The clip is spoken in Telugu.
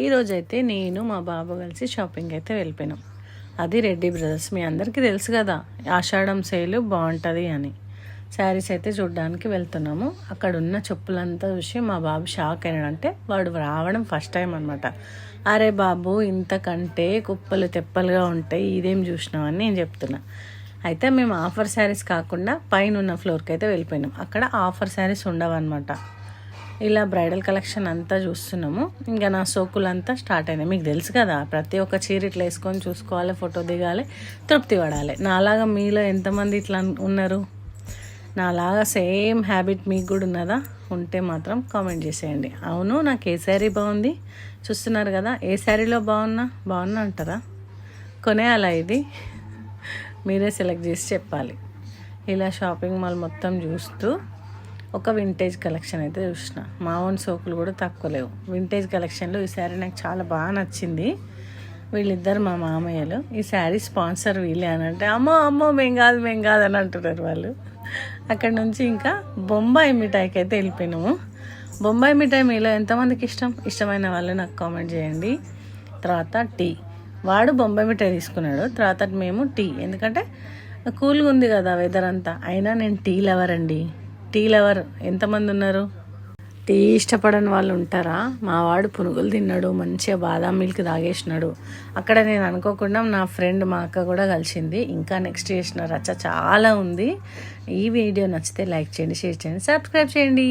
ఈరోజైతే నేను మా బాబు కలిసి షాపింగ్ అయితే వెళ్ళిపోయినాం. అది రెడ్డి బ్రదర్స్ మీ అందరికీ తెలుసు కదా ఆషాఢం సేల్ బాగుంటుంది అని. శారీస్ అయితే చూడడానికి వెళ్తున్నాము. అక్కడ ఉన్న చెప్పులంతా చూసి మా బాబు షాక్ అయినాడంటే వాడు రావడం ఫస్ట్ టైం అనమాట అరే బాబు ఇంతకంటే కుప్పలు తెప్పలుగా ఉంటాయి ఇదేం చూసినామని నేను చెప్తున్నా. అయితే మేము ఆఫర్ శారీస్ కాకుండా పైన ఉన్న ఫ్లోర్కి అయితే వెళ్ళిపోయినాం. అక్కడ ఆఫర్ శారీస్ ఉండవన్నమాట. ఇలా బ్రైడల్ కలెక్షన్ అంతా చూస్తున్నాము. ఇంకా నా సోకులు అంతా స్టార్ట్ అయినాయి. మీకు తెలుసు కదా ప్రతి ఒక్క చీర ఇట్లా వేసుకొని చూసుకోవాలి ఫోటో దిగాలి తృప్తి పడాలి. నాలాగా మీలో ఎంతమంది ఇట్లా ఉన్నారు? నాలాగా సేమ్ హ్యాబిట్ మీకు కూడా ఉన్నదా? ఉంటే మాత్రం కామెంట్ చేసేయండి. అవును నాకు ఏ శారీ బాగుంది? చూస్తున్నారు కదా ఏ శారీలో బాగున్నా? బాగున్నా అంటారా? కొనేయాలా ఇది? మీరే సెలెక్ట్ చేసి చెప్పాలి. ఇలా షాపింగ్ మాల్ మొత్తం చూస్తూ ఒక వింటేజ్ కలెక్షన్ అయితే చూసిన. మా ఓన్ సోకులు కూడా తక్కువ లేవు. వింటేజ్ కలెక్షన్లో ఈ శారీ నాకు చాలా బాగా నచ్చింది. వీళ్ళిద్దరు మా మామయ్యలు. ఈ శారీ స్పాన్సర్ వీళ్ళే అని అంటే అమ్మో అమ్మో మేం కాదు మేం కాదు అని అంటున్నారు వాళ్ళు. అక్కడ నుంచి ఇంకా బొంబాయి మిఠాయికి అయితే వెళ్ళిపోయినాము. బొంబాయి మిఠాయి మీలో ఎంతమందికి ఇష్టం? ఇష్టమైన వాళ్ళు నాకు కామెంట్ చేయండి. తర్వాత టీ. వాడు బొంబాయి మిఠాయి తీసుకున్నాడు. తర్వాత మేము టీ. ఎందుకంటే కూల్గా ఉంది కదా వెదర్ అంతా. అయినా నేను టీ లవర్ అండి. టీ లవర్ ఎంతమంది ఉన్నారు? టీ ఇష్టపడని వాళ్ళు ఉంటారా? మా వాడు పునుగులు తిన్నాడు మంచిగా బాదాం మిల్క్ తాగేసినాడు. అక్కడ నేను అనుకోకుండా నా ఫ్రెండ్ మా అక్క కూడా కలిసింది. ఇంకా నెక్స్ట్ చేసిన రచ్చ చాలా ఉంది. ఈ వీడియో నచ్చితే లైక్ చేయండి షేర్ చేయండి సబ్స్క్రైబ్ చేయండి.